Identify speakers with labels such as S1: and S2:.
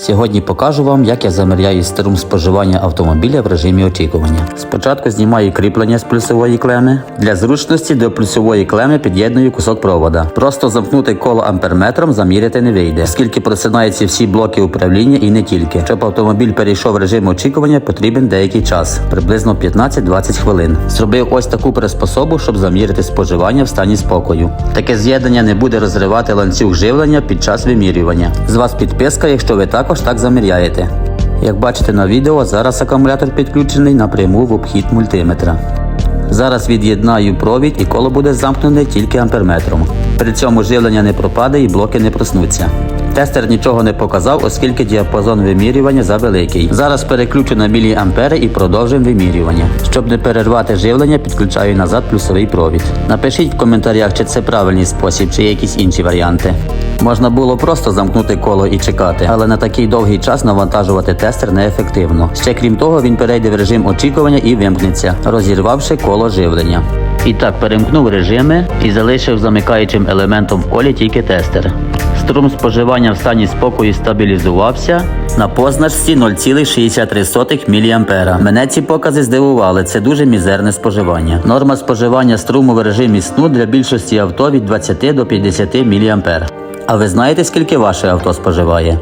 S1: Сьогодні покажу вам, як я заміряю струм споживання автомобіля в режимі очікування. Спочатку знімаю кріплення з плюсової клеми. Для зручності до плюсової клеми під'єдную кусок провода. Просто замкнути коло амперметром заміряти не вийде, оскільки просинаються всі блоки управління і не тільки. Щоб автомобіль перейшов в режим очікування, потрібен деякий час, приблизно 15-20 хвилин. Зробив ось таку приспособу, щоб заміряти споживання в стані спокою. Таке з'єднання не буде розривати ланцюг живлення під час вимірювання. З вас підписка, якщо ви також так заміряєте. Як бачите на відео, зараз акумулятор підключений напряму в обхід мультиметра. Зараз від'єднаю провід і коло буде замкнене тільки амперметром. При цьому живлення не пропаде і блоки не проснуться. Тестер нічого не показав, оскільки діапазон вимірювання завеликий. Зараз переключу на міліампери і продовжимо вимірювання. Щоб не перервати живлення, підключаю назад плюсовий провід. Напишіть в коментарях, чи це правильний спосіб, чи якісь інші варіанти. Можна було просто замкнути коло і чекати, але на такий довгий час навантажувати тестер неефективно. Ще крім того, він перейде в режим очікування і вимкнеться, розірвавши коло живлення. І так перемкнув режими і залишив замикаючим елементом в колі тільки тестер. Струм споживання в стані спокою стабілізувався на позначці 0,63 мА. Мене ці покази здивували. Це дуже мізерне споживання. Норма споживання струму в режимі сну для більшості авто від 20 до 50 мА. А ви знаєте, скільки ваше авто споживає?